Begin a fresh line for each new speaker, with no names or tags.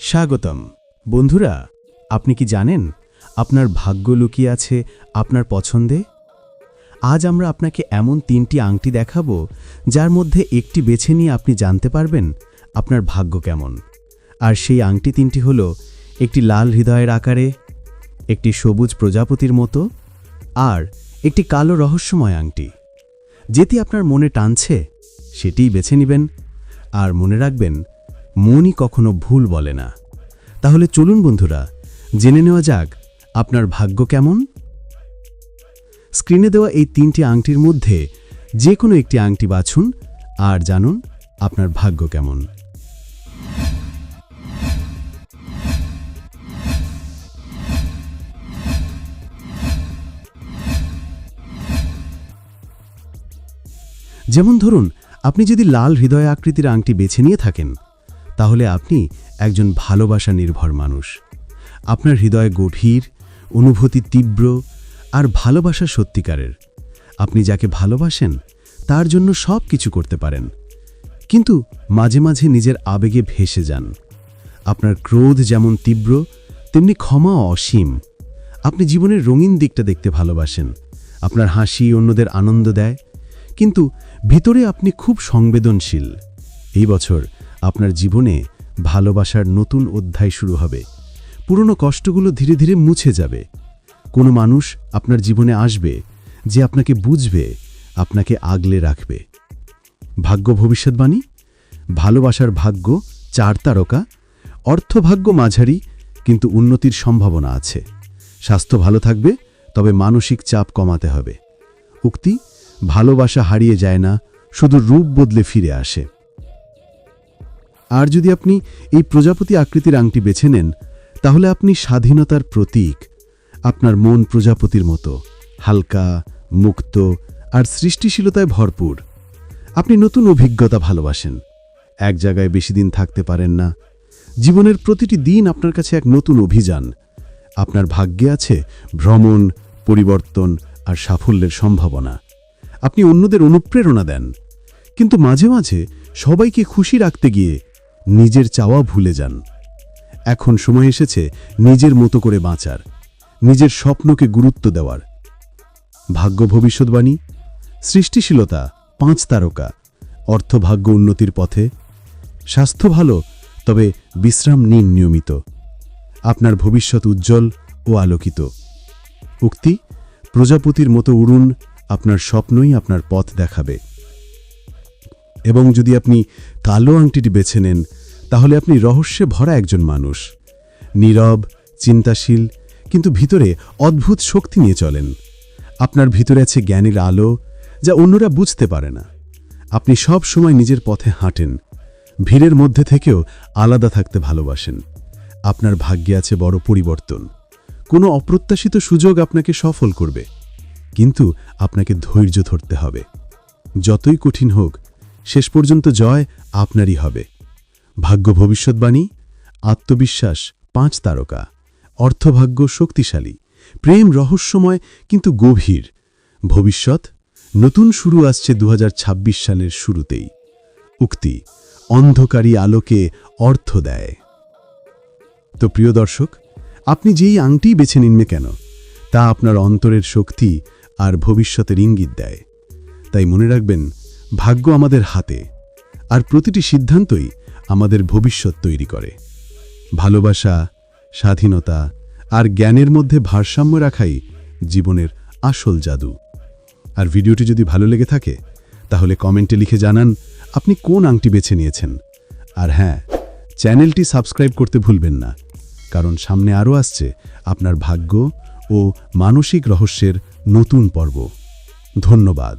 স্বাগতম। বন্ধুরা, আপনি কি জানেন আপনার ভাগ্য লুকিয়ে আছে আপনার পছন্দে? আজ আমরা আপনাকে এমন তিনটি আংটি দেখাবো যার মধ্যে একটি বেছে নিয়ে আপনি জানতে পারবেন আপনার ভাগ্য কেমন। আর সেই আংটি তিনটি হলো একটি লাল হৃদয়ের আকারে, একটি সবুজ প্রজাপতির মতো, আর একটি কালো রহস্যময় আংটি। যেটি আপনার মনে টানছে, সেটিই বেছে নেবেন। আর মনে রাখবেন মনই কখনো ভুল বলে না। তাহলে চলুন বন্ধুরা, জেনে নেওয়া যাক আপনার ভাগ্য কেমন? স্ক্রিনে দেওয়া এই তিনটি আংটির মধ্যে যে কোনো একটি আংটি বাছুন আর জানুন আপনার ভাগ্য কেমন। যেমন ধরুন, আপনি যদি লাল হৃদয় আকৃতির আংটি বেছে নিয়ে থাকেন তাহলে আপনি একজন ভালোবাসা নির্ভর মানুষ। আপনার হৃদয় গভীর, অনুভূতি তীব্র আর ভালোবাসা সত্যিকারের। আপনি যাকে ভালোবাসেন, তার জন্য সব কিছু করতে পারেন। কিন্তু মাঝে মাঝে নিজের আবেগে ভেসে যান। আপনার ক্রোধ যেমন তীব্র, তেমনি ক্ষমা অসীম। আপনি জীবনের রঙিন দিকটা দেখতে ভালোবাসেন। আপনার হাসি অন্যদের আনন্দ দেয়। কিন্তু ভিতরে আপনি খুব সংবেদনশীল। এই বছর আপনার জীবনে ভালোবাসার নতুন অধ্যায় শুরু হবে। পুরনো কষ্টগুলো ধীরে ধীরে মুছে যাবে। কোনো মানুষ আপনার জীবনে আসবে যে আপনাকে বুঝবে, আপনাকে আগলে রাখবে। ভাগ্য ভবিষ্যৎবাণী? ভালোবাসার ভাগ্য চার তারকা, অর্থভাগ্য মাঝারি, কিন্তু উন্নতির সম্ভাবনা আছে। স্বাস্থ্য ভালো থাকবে, তবে মানসিক চাপ কমাতে হবে। উক্তি, ভালোবাসা হারিয়ে যায় না, শুধু রূপ বদলে ফিরে আসে। আর যদি আপনি এই প্রজাপতি আকৃতির আংটি বেছে নেন, তাহলে আপনি স্বাধীনতার প্রতীক, আপনার মন প্রজাপতির মতো, হালকা, মুক্ত আর সৃষ্টিশীলতায় ভরপুর। আপনি নতুন অভিজ্ঞতা ভালোবাসেন। এক জায়গায় বেশি দিন থাকতে পারেন না। জীবনের প্রতিটি দিন আপনার কাছে এক নতুন অভিযান। আপনার ভাগ্যে আছে ভ্রমণ, পরিবর্তন আর সাফল্যের সম্ভাবনা। আপনি অন্যদের অনুপ্রেরণা দেন। কিন্তু মাঝে মাঝে সবাইকে খুশি রাখতে গিয়ে নিজের চাওয়া ভুলে যান। এখন সময় এসেছে নিজের মতো করে বাঁচার, নিজের স্বপ্নকে গুরুত্ব দেওয়ার। ভাগ্য ভবিষ্যৎবাণী, সৃষ্টিশীলতা পাঁচ তারকা অর্থভাগ্য উন্নতির পথে, স্বাস্থ্য ভালো, তবে বিশ্রাম নিন নিয়মিত। আপনার ভবিষ্যৎ উজ্জ্বল ও আলোকিত। উক্তি, প্রজাপতির মতো উড়ুন, আপনার স্বপ্নই আপনার পথ দেখাবে। এবং যদি আপনি কালো আংটিটি বেছে নেন, তাহলে আপনি রহস্যে ভরা একজন মানুষ। নীরব, চিন্তাশীল, কিন্তু ভিতরে অদ্ভুত শক্তি নিয়ে চলেন। আপনার ভিতরে আছে জ্ঞানের আলো, যা অন্যরা বুঝতে পারে না। আপনি সব সময় নিজের পথে হাঁটেন। ভিড়ের মধ্যে থেকেও আলাদা থাকতে ভালোবাসেন। আপনার ভাগ্যে আছে বড় পরিবর্তন। কোনো অপ্রত্যাশিত সুযোগ আপনাকে সফল করবে। কিন্তু আপনাকে ধৈর্য ধরতে হবে। যতই কঠিন হোক শেষ পর্যন্ত জয় আপনারই হবে। ভাগ্য ভবিষ্যৎবাণী, আত্মবিশ্বাস, পাঁচ তারকা। অর্থভাগ্য শক্তিশালী। প্রেম রহস্যময় কিন্তু গভীর। ভবিষ্যৎ, নতুন শুরু আসছে দু হাজার ছাব্বিশ সালের শুরুতেই। উক্তি অন্ধকারী আলোকে অর্থ দেয়। তো প্রিয় দর্শক, আপনি যেই আংটি বেছে নিনবে কেন? তা আপনার অন্তরের শক্তি আর ভবিষ্যতের ইঙ্গিত দেয়। তাই মনে রাখবেন ভাগ্য আমাদের হাতে, আর প্রতিটি সিদ্ধান্তই আমাদের ভবিষ্যৎ তৈরি করে। ভালোবাসা, স্বাধীনতা, আর জ্ঞানের মধ্যে ভারসাম্য রাখাই জীবনের আসল জাদু। আর ভিডিওটি যদি ভালো লেগে থাকে, তাহলে কমেন্টে লিখে জানান আপনি কোন আংটি বেছে নিয়েছেন। আর হ্যাঁ চ্যানেলটি সাবস্ক্রাইব করতে ভুলবেন না, কারণ সামনে আরও আসছে আপনার ভাগ্য ও মানসিক রহস্যের নতুন পর্ব। ধন্যবাদ।